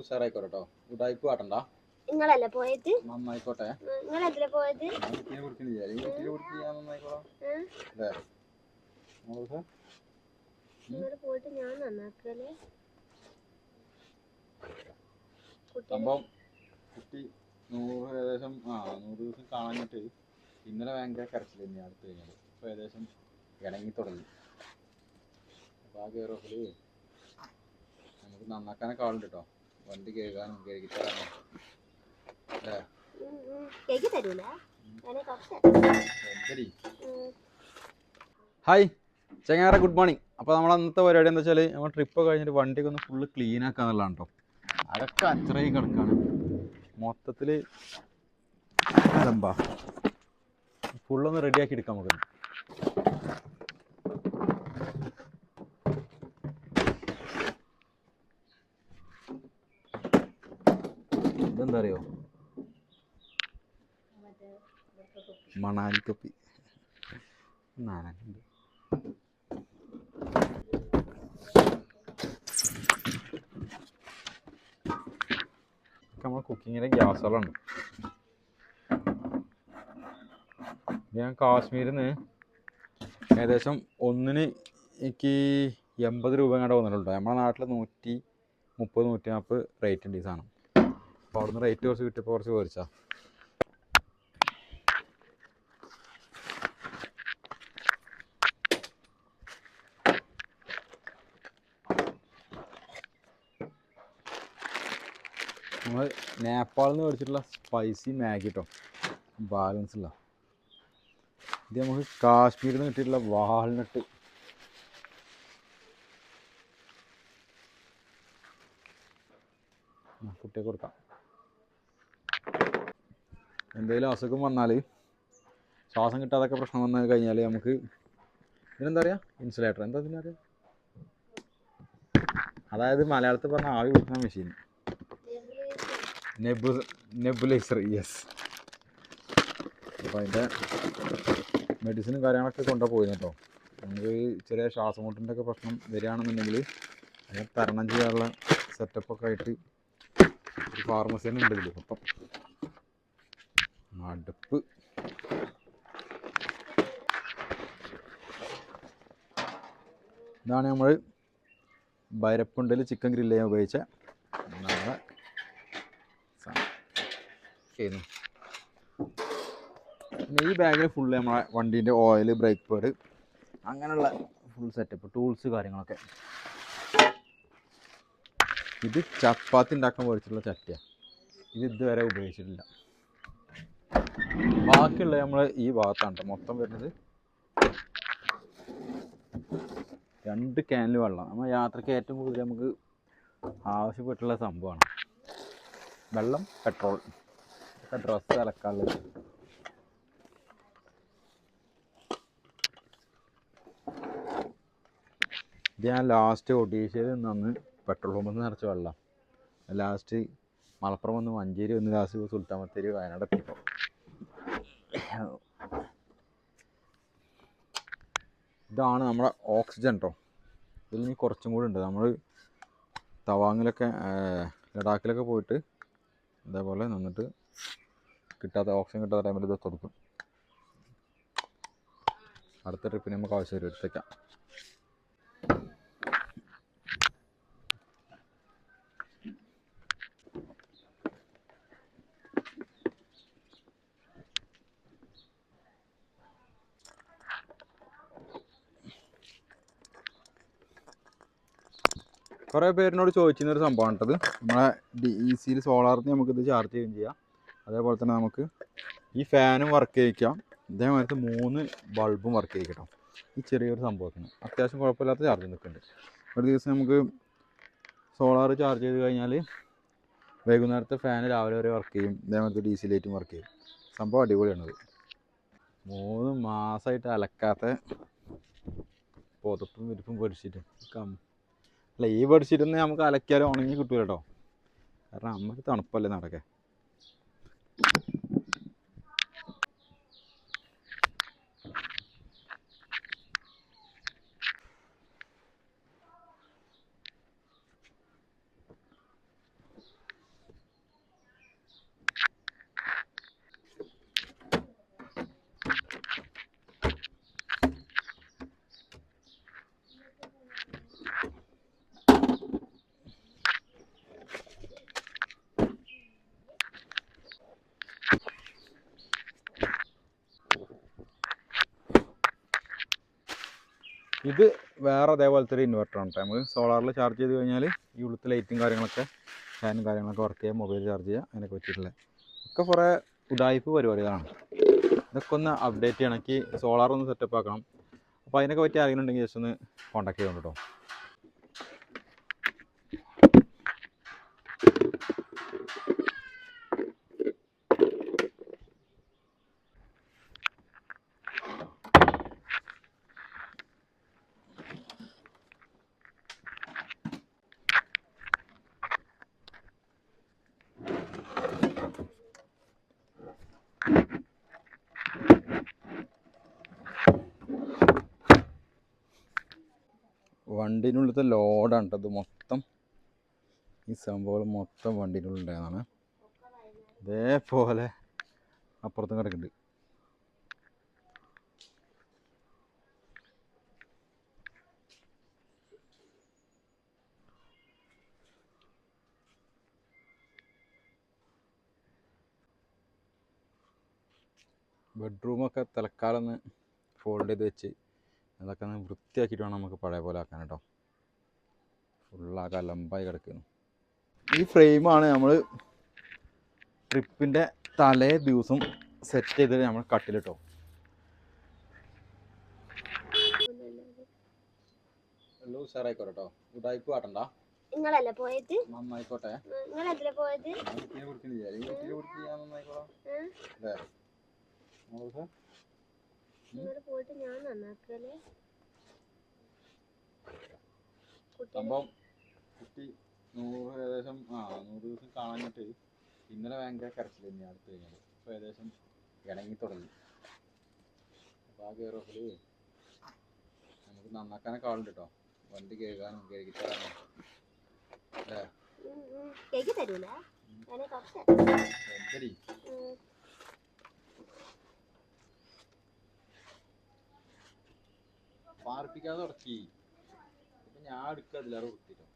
ഉഷാറായിക്കോട്ടെ കേട്ടോ ഉടായ്പ കാട്ടണ്ട നിങ്ങളല്ലേ പോയത്? നന്നായിക്കോട്ടെ. നിങ്ങളല്ലേ പോയത്? കുട്ടിയെ കൊടുക്കണില്ല ഈ കുട്ടിയെ കൊടുത്ത് ഞാൻ നന്നായിക്കോളാം. നിങ്ങൾ പോയിട്ട് ഞാൻ നന്നാക്കല്ലേ? കുട്ടി സംഭവം കുട്ടി നൂറ് ഏകദേശം ആ നൂറ് ദിവസം കാണാഞ്ഞിട്ട് ഇന്നലെ ഭയങ്കര കരച്ചിൽ തന്നെയാണ് അടുത്ത് കഴിഞ്ഞത്. ഇപ്പോൾ ഏകദേശം ഇണങ്ങി തുടങ്ങി. അപ്പോൾ ആ കയറോക്കിൽ നമുക്ക് നന്നാക്കാനൊക്കെ ആളുണ്ട് കേട്ടോ വണ്ടി കേൾക്കാനും കേൾക്കാനും അല്ലേ. കേക്ക് തരൂല. ഹായ്. ചങ്ങാറ ഗുഡ് മോർണിംഗ്. അപ്പോൾ നമ്മൾ അന്നത്തെ പരിപാടി എന്താ വെച്ചാൽ നമ്മൾ ട്രിപ്പ് കഴിഞ്ഞിട്ട് വണ്ടിയൊക്കെ ഒന്ന് ഫുള്ള് ക്ലീൻ ആക്കാന്നുള്ളതാണ് കേട്ടോ അതൊക്കെ അത്രയും കിടക്കാണ്. മൊത്തത്തിൽ അലമ്പാ ഫുള്ളൊന്ന് റെഡിയാക്കി എടുക്കാം നമുക്ക്. അറിയോ മണാലി നമ്മളെ നാലുണ്ട് നമ്മൾ കുക്കിങ്ങിന്റെ ഗ്യാസുകളുണ്ട് ഞാൻ കാശ്മീരിൽ നിന്ന് ഏകദേശം ഒന്നിന് എനിക്ക് എൺപത് രൂപ കണ്ട വന്നിട്ടുണ്ടോ? നമ്മുടെ നാട്ടിൽ നൂറ്റി മുപ്പത് നൂറ്റി നാൽപ്പത് റേറ്റ് ഉണ്ട് ഈ സാധനം. അപ്പോൾ അവിടുന്ന് റേറ്റ് കുറച്ച് കിട്ടിയപ്പോൾ കുറച്ച് മേടിച്ചാ. നമ്മൾ നേപ്പാളിൽ നിന്ന് മേടിച്ചിട്ടുള്ള സ്പൈസി മാഗി കേട്ടോ ബാലൻസ് ഉള്ള. ഇത് നമുക്ക് കാശ്മീരിൽ നിന്ന് കിട്ടിയിട്ടുള്ള വാൾനട്ട് കുട്ടിയെ കൊടുക്കാം. എന്തെങ്കിലും അസുഖം വന്നാൽ ശ്വാസം കിട്ടാതൊക്കെ പ്രശ്നം വന്നു കഴിഞ്ഞാൽ നമുക്ക് ഇതിനെന്താ പറയുക ഇൻസുലേറ്റർ. എന്താ ഇതിന് അതായത് മലയാളത്തിൽ പറഞ്ഞ ആവി പിടിക്കുന്ന മെഷീൻ. Nebu nebuliser yes. അപ്പോൾ അതിന്റെ മെഡിസിനും കാര്യങ്ങളൊക്കെ കൊണ്ടുപോയി പോയി കേട്ടോ. നമുക്ക് ചെറിയ ശ്വാസമുട്ടിന്റെ ഒക്കെ പ്രശ്നം വരികയാണെന്നുണ്ടെങ്കിൽ അതിനെ തരണം ചെയ്യാനുള്ള സെറ്റപ്പൊക്കെ ആയിട്ട് ഫാർമസിയിൽ ഫാർമസി തന്നെ അപ്പം മടുപ്പ്. ഇതാണ് നമ്മൾ ബൈരപ്പുണ്ടയിൽ ചിക്കൻ ഗ്രില്ല് ചെയ്യാൻ ഉപയോഗിച്ച നമ്മളെ. ചെയ്യുന്നു പിന്നെ ഈ ബാഗിൽ ഫുള്ള് നമ്മളെ വണ്ടീന്റെ ഓയിൽ ബ്രേക്ക് പേഡ് അങ്ങനെയുള്ള ഫുൾ സെറ്റപ്പ് ടൂൾസ് കാര്യങ്ങളൊക്കെ. ഇത് ചപ്പാത്തി ഉണ്ടാക്കാൻ മേടിച്ചിട്ടുള്ള ചട്ടിയാണ് ഇത് ഇതുവരെ ഉപയോഗിച്ചിട്ടില്ല. ബാക്കിയുള്ള നമ്മൾ ഈ ഭാഗത്താണ് മൊത്തം വരുന്നത് രണ്ട് ക്യാനിൽ വെള്ളം. നമ്മൾ യാത്രയ്ക്ക് ഏറ്റവും കൂടുതൽ നമുക്ക് ആവശ്യപ്പെട്ടുള്ള സംഭവമാണ് വെള്ളം പെട്രോൾ ഡ്രസ് അലക്കാനുള്ളത്. ഇത് ഞാൻ ലാസ്റ്റ് ഒഡീഷയിൽ നിന്നാണ് പെട്രോൾ പമ്പിൽ നിന്ന് നിറച്ച വെള്ളം. ലാസ്റ്റ് മലപ്പുറം വന്ന് മഞ്ചേരി വന്ന് ലാസ്റ്റ് സുൽത്താൻ ബത്തേരി വയനാട് എത്തിയപ്പോൾ ഇതാണ് നമ്മുടെ ഓക്സിജൻ കേട്ടോ ഇതിൽ ഇനി കുറച്ചും കൂടി ഉണ്ട്. നമ്മൾ തവാങ്ങിലൊക്കെ ലഡാക്കിലൊക്കെ പോയിട്ട് ഇതേപോലെ നിന്നിട്ട് കിട്ടാത്ത ഓക്സിജൻ കിട്ടാത്ത ടൈമിൽ ഇത് കൊടുക്കും അടുത്ത ട്രിപ്പിന് നമുക്ക് ആവശ്യം വരും എടുത്തേക്കാം. കുറേ പേരിനോട് ചോദിച്ചിരുന്ന ഒരു സംഭവമാണ് കേട്ടത്. നമ്മളെ ഡി ഇ സിയിൽ സോളാറിന് ഇത് ചാർജ് ചെയ്യുകയും ചെയ്യാം. അതേപോലെ തന്നെ നമുക്ക് ഈ ഫാനും വർക്ക് ചെയ്യിക്കാം. ഇതേമാതിരത്തെ മൂന്ന് ബൾബും വർക്ക് ചെയ്യിക്കട്ടോ. ഈ ചെറിയൊരു സംഭവത്തിന്. അത്യാവശ്യം കുഴപ്പമില്ലാത്ത ചാർജ് നിൽക്കുന്നുണ്ട്. ഒരു ദിവസം നമുക്ക് സോളാർ ചാർജ് ചെയ്ത് കഴിഞ്ഞാൽ വൈകുന്നേരത്തെ ഫാൻ രാവിലെ വരെ വർക്ക് ചെയ്യും. ഇതേമാതിരത്തെ ഡി സി ലൈറ്റും വർക്ക് ചെയ്യും. സംഭവം അടിപൊളിയാണത് മൂന്ന് മാസമായിട്ട് അലക്കാത്ത പുതപ്പും വിരിപ്പും പൊരിച്ചിട്ട്. കം ഈ ബെഡ്ഷീറ്റൊന്നും നമുക്ക് അലക്കിയാലും ഉണങ്ങി കിട്ടൂല കേട്ടോ കാരണം നമുക്ക് തണുപ്പല്ലേ നടക്കെ. ഇത് വേറെ അതേപോലത്തെ ഒരു ഇൻവെർട്ടറാണ് കേട്ടോ നമുക്ക് സോളാറിൽ ചാർജ് ചെയ്ത് കഴിഞ്ഞാൽ ഈ ഉളുത്ത് ലൈറ്റും കാര്യങ്ങളൊക്കെ ഫാനും കാര്യങ്ങളൊക്കെ വർക്ക് ചെയ്യാം മൊബൈൽ ചാർജ് ചെയ്യാം അതിനൊക്കെ പറ്റിയിട്ടുള്ള ഒക്കെ കുറേ ഉടായ്പ പരിപാടികളാണ്. ഇതൊക്കെ ഒന്ന് അപ്ഡേറ്റ് ചെയ്യണമെങ്കിൽ സോളാർ ഒന്ന് സെറ്റപ്പ് ആക്കണം. അപ്പോൾ അതിനൊക്കെ പറ്റി ആരെങ്കിലും ഉണ്ടെങ്കിൽ ജസ്റ്റ് ഒന്ന് കോൺടാക്ട് ചെയ്യണം കേട്ടോ വണ്ടീനുള്ളിലത്തെ ലോഡാണ് കേട്ടോ ഇത് മൊത്തം. ഈ സംഭവം മൊത്തം വണ്ടീനുള്ളിൽ ഉണ്ടായതാണ് ഇതേപോലെ അപ്പുറത്തും കിടക്കുന്നുണ്ട്. ബെഡ്റൂമൊക്കെ തൽക്കാലം ഫോൾഡ് ചെയ്ത് വെച്ച് അതൊക്കെ ഒന്ന് വൃത്തിയാക്കിയിട്ട് വേണം നമുക്ക് പഴയ പോലെ ആക്കാൻ കേട്ടോ. ഫുള്ളാകെ ലംബായി കിടക്കുന്നു. ഈ ഫ്രെയിമാണ് നമ്മൾ ട്രിപ്പിന്റെ തലേ ദിവസം സെറ്റ് ചെയ്തിട്ട് നമ്മൾ കട്ടിലിട്ടോ എല്ലാം ഉഷാറായിക്കോട്ടെ കേട്ടോ ഉടായ്പ് കാട്ടണ്ട. നിങ്ങളല്ലേ പോയത്? നന്നായിക്കോട്ടെ. പോയത്? കുടിക്കണില്ല. നന്നായിക്കോളാം. പോയിട്ട് ഞാൻ നന്നാക്കല്ലേ സംഭവം കുട്ടി നൂറ് ഏകദേശം ആ നൂറ് ദിവസം കാണാഞ്ഞിട്ട് ഇന്നലെ ഭയങ്കര കരച്ചിൽ തന്നെയാണ് അടുത്ത് കഴിഞ്ഞത്. ഇപ്പൊ ഏകദേശം ഇണങ്ങി തുടങ്ങി. അപ്പോൾ ആ കെയർ ഓഫിൽ നമുക്ക് നന്നാക്കാനൊക്കെ ആളുണ്ട് കേട്ടോ വണ്ടി കേൾക്കാനും കേൾക്കി തരാനും. അല്ലേ? എന്തടി? പാർപ്പിക്കാതെ തുടക്കി ഇപ്പം ഞാൻ എടുക്കുക അതിലേറെ വൃത്തിട്ടോ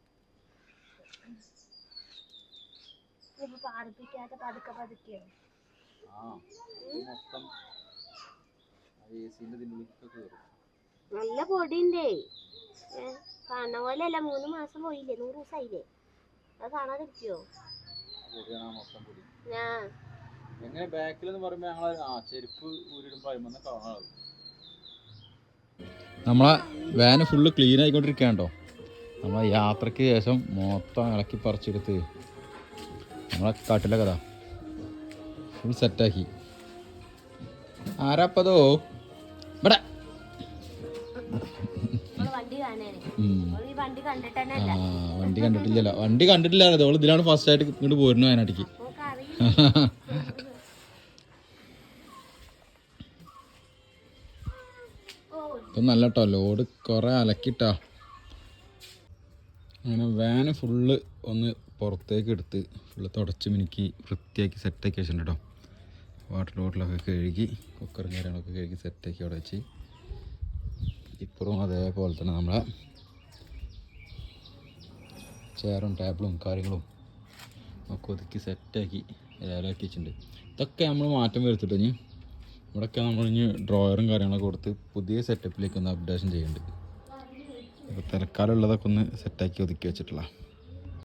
ഇപ്പൊ പാർപ്പിക്കാത്ത പതുക്കെ പതുക്കെയോ ആ മൊത്തം എ സിന്റെ ഇതിനുള്ളിലൊക്കെ കയറും നല്ല പൊടിയുണ്ടേ. കാണുന്ന പോലെ അല്ല മൂന്ന് മാസം പോയില്ലേ നൂറ് ദിവസമായില്ലേ അത് കാണാതിരിക്കോ ഞാൻ എങ്ങനെ ബാക്കിലെന്ന് പറയുമ്പോ ഞങ്ങൾ ആ ചെരുപ്പ് ഊരിടുമ്പോൾ അതിമെന്ന് കാണാറ് നമ്മളെ വാന് ഫുള്ള് ക്ലീൻ ആയിക്കൊണ്ടിരിക്കുകയാണ്ടോ നമ്മളെ യാത്രയ്ക്ക് ശേഷം മൊത്തം ഇളക്കി പറിച്ചെടുത്ത് നമ്മളെ കാട്ടിലെ കഥ. ഫുൾ സെറ്റാക്കി ആരാപ്പതോ? ഇവിടെ. വണ്ടി കണ്ടിട്ടില്ലല്ലോ. വണ്ടി കണ്ടിട്ടില്ല ഓൾ ഇതിലാണ് ഫസ്റ്റ് ആയിട്ട് ഇങ്ങോട്ട് പോരുന്നു വയനാട്ടിക്ക്. ഇപ്പം നല്ല കേട്ടോ ലോഡ് കുറേ അലക്കിട്ടാ. അങ്ങനെ വാന് ഫുള്ള് ഒന്ന് പുറത്തേക്ക് എടുത്ത് ഫുള്ള് തുടച്ച് മിനുക്കി വൃത്തിയാക്കി സെറ്റാക്കി വെച്ചിട്ടുണ്ട് കേട്ടോ വാട്ടർ ബോട്ടിലൊക്കെ കഴുകി കുക്കറും കാര്യങ്ങളൊക്കെ കഴുകി സെറ്റാക്കി അവിടെ വെച്ച്. ഇപ്പുറവും അതേപോലെ തന്നെ നമ്മളെ ചെയറും ടേബിളും കാര്യങ്ങളും ഒക്കെ ഒതുക്കി സെറ്റാക്കി ഏലാക്കി വെച്ചിട്ടുണ്ട്. ഇതൊക്കെ നമ്മൾ മാറ്റം വരുത്തിട്ടോ ഇനി. ഇവിടെയൊക്കെ നമ്മൾ ഇനി ഡ്രോയറും കാര്യങ്ങളൊക്കെ കൊടുത്ത് പുതിയ സെറ്റപ്പിലേക്ക് ഒന്ന് അപ്ഡേഷൻ ചെയ്യേണ്ടത്. അപ്പോൾ തൽക്കാലം ഉള്ളതൊക്കെ ഒന്ന് സെറ്റാക്കി ഒതുക്കി വെച്ചിട്ടുള്ള